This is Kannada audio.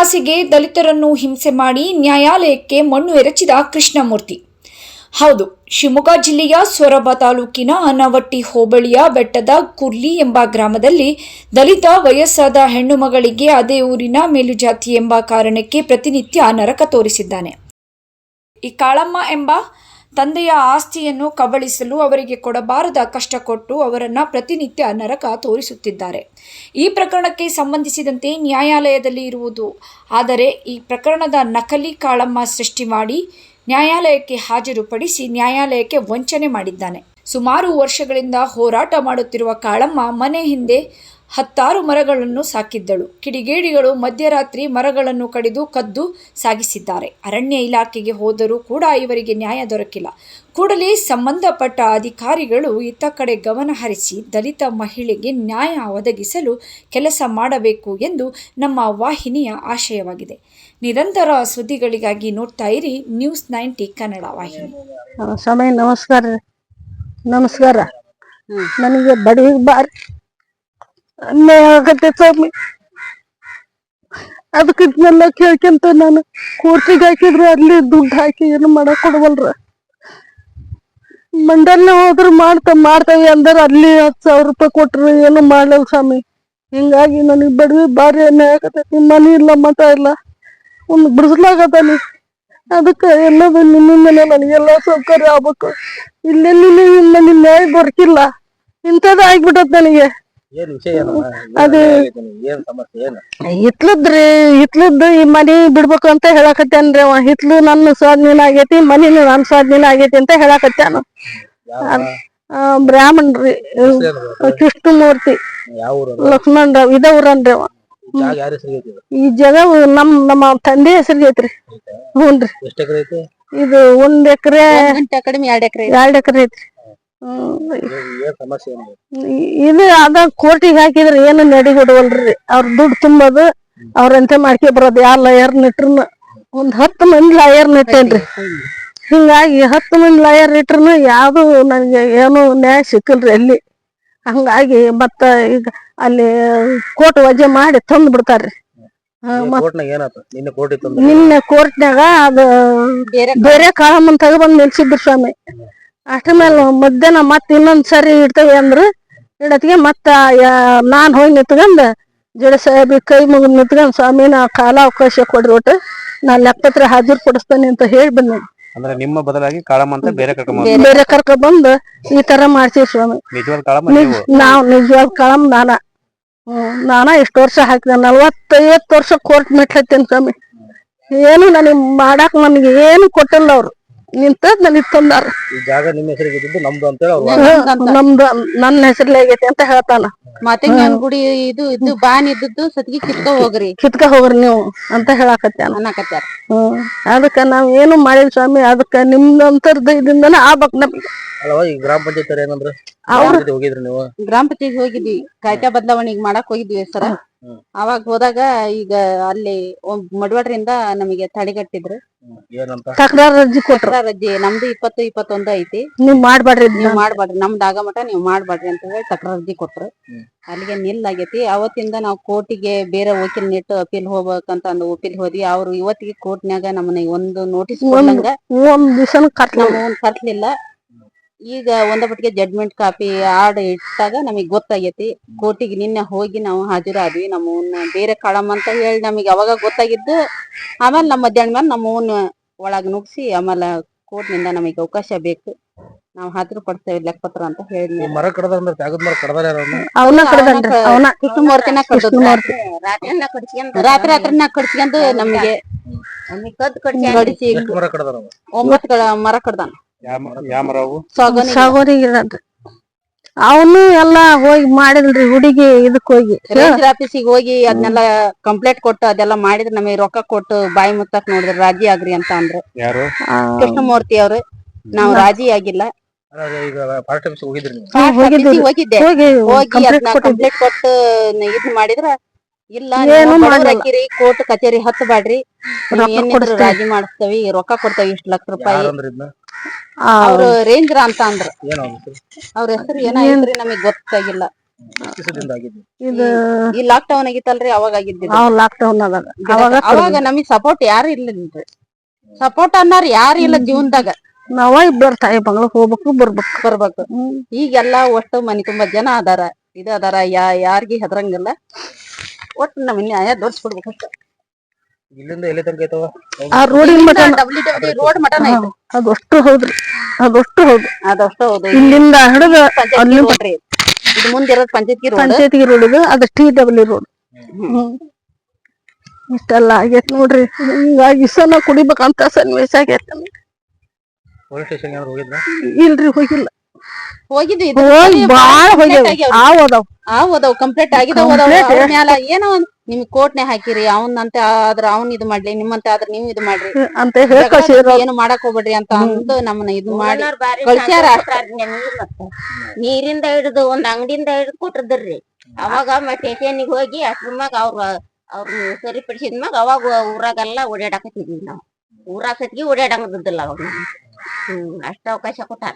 ಆಸೆಗೆ ದಲಿತರನ್ನು ಹಿಂಸೆ ಮಾಡಿ ನ್ಯಾಯಾಲಯಕ್ಕೆ ಮಣ್ಣು ಎರಚಿದ ಕೃಷ್ಣಮೂರ್ತಿ. ಹೌದು, ಶಿವಮೊಗ್ಗ ಜಿಲ್ಲೆಯ ಸೊರಬ ತಾಲೂಕಿನ ಅನವಟ್ಟಿ ಹೋಬಳಿಯ ಬೆಟ್ಟದ ಕುರ್ಲಿ ಎಂಬ ಗ್ರಾಮದಲ್ಲಿ ದಲಿತ ವಯಸ್ಸಾದ ಹೆಣ್ಣು ಮಗಳಿಗೆ ಅದೇ ಊರಿನ ಮೇಲುಜಾತಿ ಎಂಬ ಕಾರಣಕ್ಕೆ ಪ್ರತಿನಿತ್ಯ ನರಕ ತೋರಿಸಿದ್ದಾನೆ. ಈ ಕಾಳಮ್ಮ ಎಂಬ ತಂದೆಯ ಆಸ್ತಿಯನ್ನು ಕಬಳಿಸಲು ಅವರಿಗೆ ಕೊಡಬಾರದ ಕಷ್ಟ ಕೊಟ್ಟು ಅವರನ್ನು ಪ್ರತಿನಿತ್ಯ ನರಕ ತೋರಿಸುತ್ತಿದ್ದಾರೆ. ಈ ಪ್ರಕರಣಕ್ಕೆ ಸಂಬಂಧಿಸಿದಂತೆ ನ್ಯಾಯಾಲಯದಲ್ಲಿ ಇರುವುದು. ಆದರೆ ಈ ಪ್ರಕರಣದ ನಕಲಿ ಕಾಳಮ್ಮ ಸೃಷ್ಟಿ ಮಾಡಿ ನ್ಯಾಯಾಲಯಕ್ಕೆ ಹಾಜರುಪಡಿಸಿ ನ್ಯಾಯಾಲಯಕ್ಕೆ ವಂಚನೆ ಮಾಡಿದ್ದಾನೆ. ಸುಮಾರು ವರ್ಷಗಳಿಂದ ಹೋರಾಟ ಮಾಡುತ್ತಿರುವ ಕಾಳಮ್ಮ ಮನೆ ಹಿಂದೆ ಹತ್ತಾರು ಮರಗಳನ್ನು ಸಾಕಿದ್ದಳು. ಕಿಡಿಗೇಡಿಗಳು ಮಧ್ಯರಾತ್ರಿ ಮರಗಳನ್ನು ಕಡಿದು ಕದ್ದು ಸಾಗಿಸಿದ್ದಾರೆ. ಅರಣ್ಯ ಇಲಾಖೆಗೆ ಹೋದರೂ ಕೂಡ ಇವರಿಗೆ ನ್ಯಾಯ ದೊರಕಿಲ್ಲ. ಕೂಡಲೇ ಸಂಬಂಧಪಟ್ಟ ಅಧಿಕಾರಿಗಳು ಇತ್ತ ಕಡೆ ಗಮನ ಹರಿಸಿ ದಲಿತ ಮಹಿಳೆಗೆ ನ್ಯಾಯ ಒದಗಿಸಲು ಕೆಲಸ ಮಾಡಬೇಕು ಎಂದು ನಮ್ಮ ವಾಹಿನಿಯ ಆಶಯವಾಗಿದೆ. ನಿರಂತರ ಸುದ್ದಿಗಳಿಗಾಗಿ ನೋಡ್ತಾ ಇರಿ ನ್ಯೂಸ್ ನೈಂಟಿ ಕನ್ನಡ ವಾಹಿನಿ. ಸಮಯ ನಮಸ್ಕಾರ ನಮಸ್ಕಾರ. ನನಗೆ ಬಡವಿಗೆ ಬಾರಿ ಅನ್ಯಾಯ ಆಗತ್ತೆ ಸ್ವಾಮಿ. ಅದಕ್ಕೆ ಕೇಳ್ಕೊಂತ ನಾನು ಕೋರ್ಟಿಗೆ ಹಾಕಿದ್ರು ಅಲ್ಲಿ ದುಡ್ಡು ಹಾಕಿ ಏನು ಮಾಡಕ್ ಕೊಡವಲ್ರ. ಮಂಡಲ್ನ ಹೋದ್ರು ಮಾಡ್ತ, ಮಾಡ್ತೇವೆ ಅಂದ್ರೆ ಅಲ್ಲಿ ಹತ್ತು ಸಾವಿರ ರೂಪಾಯಿ ಕೊಟ್ರು ಏನು ಮಾಡಲ್ ಸ್ವಾಮಿ. ಹಿಂಗಾಗಿ ನನಗೆ ಬಡವಿ, ಭಾರಿ ಅನ್ಯಾಯ ಆಗತೈತಿ. ಮನಿ ಇಲ್ಲ ಮತ ಇಲ್ಲ. ಒಂದು ಬಿಡಿಸ್ಲಾಗತ್ತಾನಿ ಅದಕ್ಕೆ ಎಲ್ಲದು ನಿಮ್ಮಿಂದಲೇ ನನಗೆಲ್ಲ ಸೌಕರ್ಯ ಆಗ್ಬೇಕು. ಇಲ್ಲೆಲ್ಲಿ ನಿನ್ನ ನ್ಯಾಯ ದೊರಕಿಲ್ಲ. ಇಂಥದ್ದು ಆಗ್ಬಿಟ್ಟದ ನನಗೆ. ಏನ್ ವಿಷಯ ಏನು ಅದು- ಏನ್ ಸಮಸ್ಯೆ ಏನು? ಹಿತ್ಲದ್ರಿ ಹಿತ್ಲದ್ದು ಈ ಮನಿ ಬಿಡ್ಬೇಕು ಅಂತ ಹೇಳಕತ್ತೇನ್ರಿ ಅವ. ಹಿತ್ಲು ನನ್ನ ಸ್ವಾಧೀನ ಆಗೇತಿ ಮನಿನು ನನ್ನ ಸ್ವಾಧೀನ ಆಗೇತಿ ಅಂತ ಹೇಳಕತ್ತಾನ ಬ್ರಾಹ್ಮಣ್ರಿ? ಕೃಷ್ಣಮೂರ್ತಿ? ಲಕ್ಷ್ಮಣ್ ರಾವ್ ಇದ ಊರನ್ರಿ ಅವ. ಈ ಜಾಗ ನಮ್ ನಮ್ಮ ತಂದೆ ಹೆಸರಿಗೆ ಐತ್ರಿ. ಹ್ಞೂನ್ರಿ ಎಷ್ಟ್ ಎಕರೆ ಐತಿ? ಇದು ಒಂದ್ ಎಕರೆ ಕಡಿಮೆ ಎರಡ್ ಎಕರೆ ಎರಡ್ ಎಕರೆ ಐತ್ರಿ. ಇದು ಅದ ಕೋರ್ಟಿಗೆ ಹಾಕಿದ್ರೆ ಏನು ನಡಿ ಹೊಡವಲ್ರಿ ಅವ್ರ ದುಡ್ಡು ತುಂಬೋದು ಅವ್ರಂತೆ ಮಾಡ್ಕೆ ಬರೋದು ಯಾವ ಲಾಯರ್ ನಿಟ್ರನು? ಒಂದ್ ಹತ್ತು ಮಂದಿ ಲಾಯರ್ ನಿಟ್ಟೇನ್ರಿ. ಹಿಂಗಾಗಿ ಹತ್ತು ಮಂದಿ ಲಾಯರ್ ಇಟ್ರು ಯಾವ್ದು ನನಗೆ ಏನು ನ್ಯಾಯ ಸಿಕ್ಕಲ್ರಿ ಅಲ್ಲಿ. ಹಂಗಾಗಿ ಮತ್ತ ಈಗ ಅಲ್ಲಿ ಕೋರ್ಟ್ ವಜೆ ಮಾಡಿ ತಂದ್ ಬಿಡ್ತಾರ್ರಿ. ನಿನ್ನೆ ಕೋರ್ಟ್ನಾಗ ಅದು ಬೇರೆ ಬೇರೆ ಕಾಳಮ್ಮನ್ ತಗೊಬಂದ್ ನಿಲ್ಸಿದ್ರು ಸ್ವಾಮಿ. ಅಷ್ಟ ಮೇಲೆ ಮಧ್ಯಾಹ್ನ ಮತ್ ಇನ್ನೊಂದ್ ಸರಿ ಇಡ್ತೇವೆ ಅಂದ್ರ ಇಡತ್ಗೆ ಮತ್ತ ನಾನ್ ಹೋಗಿ ನಿತ್ಕೊಂಡ್ ಜಡ ಸಾಹೇಬಿ ಕೈ ಮುಗಿದ್ ನಿತ್ಕೊಂಡ್ ಸ್ವಾಮಿ ನಾ ಕಾಲ ಅವಕಾಶ ಕೊಡ್ರಿ ಒಟ್ಟು ನಾ ಲೆಕ್ಕಪತ್ರ ಹಾಜರ್ ಕೊಡಿಸ್ತೇನೆ ಅಂತ ಹೇಳಿ ಬಂದೆ. ಅಂದ್ರೆ ನಿಮ್ಮ ಬದಲಾಗಿ ಕಾಳಮ್ಮ ಅಂತ ಬೇರೆ ಕರ್ಕೊಂಡ್ ಬೇರೆ ಕರ್ಕ ಬಂದು ಈ ತರ ಮಾಡ್ತೀವಿ ಸ್ವಾಮಿ. ನಿಜವಾದ ಕಾಳಮ್ಮ ನೀವು? ನಿಜವಾದ ಕಾಳಮ್ ನಾನ. ನಾನ ಇಷ್ಟ ವರ್ಷ ಹಾಕಿದೆ ನಲ್ವತ್ತೈವತ್ತು ವರ್ಷ ಕೋರ್ಟ್ ಮೆಟ್ಲತ್ತೇನೆ ಸ್ವಾಮಿ. ಏನು ನನಗ್ ಮಾಡಾಕ್ ನನಗೆ ಏನು ಕೊಟ್ಟಿಲ್ಲ ಅವ್ರು. ನಿಂತದ್ ನನಗ್ ತಂದಾರ. ಈ ಜಾಗ ನಿಮ್ಮ ಹೆಸರಿಗೆ ನಮ್ದು ಅಂತೇಳಿ ಅವ್ರು ವಾದ. ಹ್ಮ್, ನಮ್ದು ನನ್ನ ಹೆಸರ್ಲೆ ಆಗೈತಿ ಅಂತ ಹೇಳ್ತಾನ. ಮಾತಿಂಗನ್ ನನ್ ಗುಡಿ ಇದು ಇದು ಬಾನ್ ಇದ್ದದ್ದು ಸತ್ಗಿ ಕಿತ್ಕ ಹೋಗ್ರಿ. ಕಿತ್ಕ ಹೋಗ್ರಿ ನೀವು ಅಂತ ಹೇಳಾಕತ್ಯಾನ. ಅನ್ನಕತ್ಯಾರ. ಹ್ಮ್. ಅದಕ್ಕ ನಾವ್ ಏನು ಮಾಡಿಲ್ಲ ಸ್ವಾಮಿ ಅದಕ್ಕ ನಿಮ್ದಂತರ್ದ ಇದರಿಂದನ ಆಗ್ಬೇಕ್ ನಮ್ಗೆ. ಅಲ್ಲವಾ ಈ ಗ್ರಾಮ ಪಂಚಾಯತ್ ಅವ್ರು ಏನಂದ್ರ? ಅವ್ರು- ಯಾರ್ ಹೋಗಿದ್ರಿ ನೀವು? ಗ್ರಾಮ ಪಂಚಾಯತ್ ಹೋಗಿದ್ವಿ. ಕಾಯ್ತಾ ಬದಲಾವಣೆಗೆ ಮಾಡಕ್ ಹೋಗಿದ್ವಿ ಸರ. ಅವಾಗ ಹೋದಾಗ ಈಗ ಅಲ್ಲಿ ಮಡವಾಡ್ರಿಂದ ನಮಗೆ ತಡೆಗಟ್ಟಿದ್ರು. ತಕರಾರ್ ಅರ್ಜಿ ಕೊಟ್ರು. ಅರ್ಜಿ ನಮ್ದು ಇಪ್ಪತ್ತು ಇಪ್ಪತ್ತೊಂದು ಐತಿ. ನೀವ್ ಮಾಡ್ಬೇಡ್ರಿ ನೀವ್. ಮಾಡ್ಬಾಡ್ರಿ ನಮ್ದು ಆಗ ಮಟ ನೀವ್ ಮಾಡ್ಬಾಡ್ರಿ ಅಂತ ಹೇಳಿ ತಕರಾರ್ ಅರ್ಜಿ ಕೊಟ್ರು. ಅಲ್ಲಿಗೆ ನಿಲ್ ಆಗೇತಿ. ಅವತ್ತಿಂದ ನಾವ್ ಕೋರ್ಟಿಗೆ ಬೇರೆ ವಕೀಲ್ ನೆಟ್ಟು ಅಪೀಲ್ ಹೋಗ್ಬೇಕಂತ ಅಂದ್ ಅಪೀಲ್ ಹೋದ್ವಿ. ಅವ್ರು ಇವತ್ತಿಗೆ ಕೋರ್ಟ್ನ್ಯಾಗ ನಮ್ಮನ್ನ ಒಂದು ನೋಟಿಸ್ ಕೊಡಂಗ ಕರ್ಲಿಲ್ಲ ಈಗ ಒಂದಪಟ್ಟಿಗೆ ಜಡ್ಮೆಂಟ್ ಕಾಪಿ ಆರ್ಡ್ ಇಟ್ಟಾಗ ನಮಗ್ ಗೊತ್ತಾಗೈತಿ. ಕೋರ್ಟಿಗೆ ನಿನ್ನೆ ಹೋಗಿ ನಾವು ಹಾಜರಾದ್ವಿ. ನಮ್ಮನ್ನ ಬೇರೆ ಕಳಮ್ ಅಂತ ಹೇಳಿ ನಮಗೆ ಅವಾಗ ಗೊತ್ತಾಗಿದ್ದು ಆಮೇಲೆ ನಮ್ಮ ಮಧ್ಯಾಹ್ನ ಮೇಲೆ ನಮ್ಮವನ್ನ ಒಳಗ್ ನುಗ್ಸಿ ಆಮೇಲೆ ಕೋರ್ಟ್ನಿಂದ ನಮಗೆ ಅವಕಾಶ ಬೇಕು. ನಾವು ಹಾಜರು ಪಡ್ತೇವೆ ಲೆಕ್ಕಪತ್ರ ಅಂತ ಹೇಳಿ ಈ ಮರ ಕಡದ ಅಂದ್ರೆ ತ್ಯಾಗದ ಮರ ಕಡದ ಯಾರು ಅವ್ರನ್ನ? ಅವನ ಕಡ್ದನ್ರಿ. ಅವನ ಕೃಷ್ಣಮೂರ್ತಿನ ಕೃಷ್ಣಮೂರ್ತಿ. ರಾತ್ರಿ ರಾತ್ರಿನ ಕಡ್ಸ್ಕೊಂಡು ನಮಗೆ ಕದ್ದು ಎಷ್ಟ್ ಮರ ಕಡದಾರ ಒಂಬತ್ತು ಮರ ಕಡ್ದಾನ. ಅವನು ಎಲ್ಲಾ ಹೋಗಿ ಮಾಡಿದ್ರಿ ಹುಡುಗಿ ಇದಕ್ ಹೋಗಿ. ರೇಂಜರ್ ಆಫೀಸಿಗೆ ಹೋಗಿ ಅದನ್ನೆಲ್ಲ ಕಂಪ್ಲೇಂಟ್ ಕೊಟ್ಟು ಅದೆಲ್ಲ ಮಾಡಿದ್ರೆ ನಮಗೆ ರೊಕ್ಕ ಕೊಟ್ಟು ಬಾಯಿ ಮುತ್ತಕ್ ನೋಡಿದ್ರೆ ರಾಜಿ ಆಗ್ರಿ ಅಂತ ಅಂದ್ರು. ಯಾರು? ಕೃಷ್ಣಮೂರ್ತಿ ಅವ್ರು. ನಾವು ರಾಜಿ ಆಗಿಲ್ಲ. ಹೋಗಿದ್ದೆ. ಹೋಗಿ ಕಂಪ್ಲೇಂಟ್ ಅದನ್ನ ಕಂಪ್ಲೇಂಟ್ ಕೊಟ್ಟು ಇದ್ ಮಾಡಿದ್ರ ಇಲ್ಲ ಏನು ಮಾಡಿಲ್ಲ. ಹಾಕಿರಿ ಕೋರ್ಟ್ ಕಚೇರಿ ಹತ್ತು ಬಾಡ್ರಿ ನೀವ್ ರೊಕ್ಕ ಏನಿದ್ರು ಕೊಡಿಸ್ತೇವೆ. ರಾಜಿ ಮಾಡಿಸ್ತೇವಿ ರೊಕ್ಕ ಕೊಡ್ತೇವಿ ಇಷ್ಟು ಲಕ್ಷ ರೂಪಾಯಿ. ಅವ್ರು ರೇಂಜರ್ ಅಂತ ಅಂದ್ರು? ಅವ್ರ ಹೆಸರು ಏನಾಗಿದ್ರಿ ನಮಗ್ ಗೊತ್ತಾಗಿಲ್ಲ. ಇದು ಈ ಲಾಕ್ ಡೌನ್ ಆಗಿತ್ತಲ್ರಿ ಅವಾಗ ಆಗಿದ್ದ ಅವ್ ಲಾಕ್ ಡೌನ್ ಅವಾಗ. ನಮಗ್ ಸಪೋರ್ಟ್ ಯಾರು ಇಲ್ಲ ಸಪೋರ್ಟ್ ಅನ್ನಾರ ಯಾರು ಇಲ್ಲ ಜೀವನದಾಗ. ನಾವ ಇಬ್ಬರ ತಾಯಿ ಮಗಳು ಹೋಗ್ಬೇಕು ಬರ್ಬೇಕು. ಬರ್ಬೇಕು. ಈಗೆಲ್ಲ ಒಟ್ಟು ಮನಿ ತುಂಬಾ ಜನ ಅದಾರ. ಇದ ಅದಾರ ಯಾ ಯಾರಿಗೆ ಹೆದರಂಗಿಲ್ಲ. ಒಟ್ಟು ನಮ್ ನ್ಯಾಯ ದೊಡ್ಸ್ಬಿಡ್ಬೇಕು ಇಲ್ಲಿಂದ ಎಲ್ಲಿ ತನಕ ಐತವ ಆ ರೋಡಿನ ಮಟ ರೋಡ್ ಮಟನ್ ಐತಿ ಅದಷ್ಟು ಹೌದ್ರಿ ಅದಷ್ಟು ಹೌದು. ಅದಷ್ಟ ಹೌದು. ಇಲ್ಲಿಂದ ಹಿಡಿದ ಅಲ್ಲಿ ರೋಡ್ ಇದು ಇದು ಮುಂದಿರೋದ್ ಪಂಚಾಯತ್ಗಿ ರೋಡ್ ಪಂಚಾಯತಿಗೆ ರೋಡ್ ಇದು ಅದು ಟಿ ಡಬ್ಲ್ಯೂ ರೋಡ್ ಹ್ಮ್. ಇಷ್ಟೆಲ್ಲ ಆಗೈತ್ ನೋಡ್ರಿ. ಹಿಂಗಾಗಿ ಸನ ಕುಡಿಬೇಕಂತ ಸನ್ನಿವೇಶ ಆಗೈತೆ. ಪೊಲೀಸ್ ಸ್ಟೇಷನ್ ಏನಾದ್ರು ಇಲ್ರಿ ಹೋಗಿಲ್ಲ. ಹೋಗಿದ್ವಿ. ಹೋಗಿ ಬಾಳ ಆವ್ ಅದಾವ್ ಕಂಪ್ಲೀಟ್ ಆಗಿದಾವ ಅವ್ರ ಮ್ಯಾಲ ಏನೋ ಒಂದ್ ನಿಮ್ಗ್ ಕೋರ್ಟ್ನೆ ಹಾಕಿರಿ ಅವನಂತ ಆದ್ರ ಅವ್ನ್ ಇದು ಮಾಡ್ಲಿ ನಿಮ್ಮಂತ ಆದ್ರ ನೀವ್ ಇದು ಮಾಡ್ರಿ. ಅಂತ ಹೇಳಿ ಕಳ್ಸಿದ್ರು ಏನು ಮಾಡಕ್ ಹೋಗ್ಬೇಡ್ರಿ ಅಂತ ಅಂದು ನಮ್ಮನ್ನ ಇದು ಮಾಡಿ ಕಳ್ಸ್ಯಾರ. ನೀರಿಂದ ಹಿಡಿದು ಒಂದ್ ಅಂಗಡಿಯಿಂದ ಹಿಡಿದು ಕೊಟ್ಟಿದ್ರಿ ಅವಾಗ ಸ್ಟೇಷನ್ಗೆ ಹೋಗಿ ಅಷ್ಟ್ರ ಮ್ಯಾಗ ಅವ್ರ ಅವ್ರ ಸರಿಪಡಿಸಿದ ಮ್ಯಾಗ ಅವಾಗ ಊರಾಗೆಲ್ಲ ಓಡಾಡಕತ್ತಿದ್ವಿ ನಾವು. ಊರಾಗ ಸತ್ಗಿ ಓಡಾಡಂಗದಿಲ್ಲ ಅವಾಗ. ಹ್ಮ್ ಅಷ್ಟ ಅವಕಾಶ ಕೊಟ್ಟಾರ.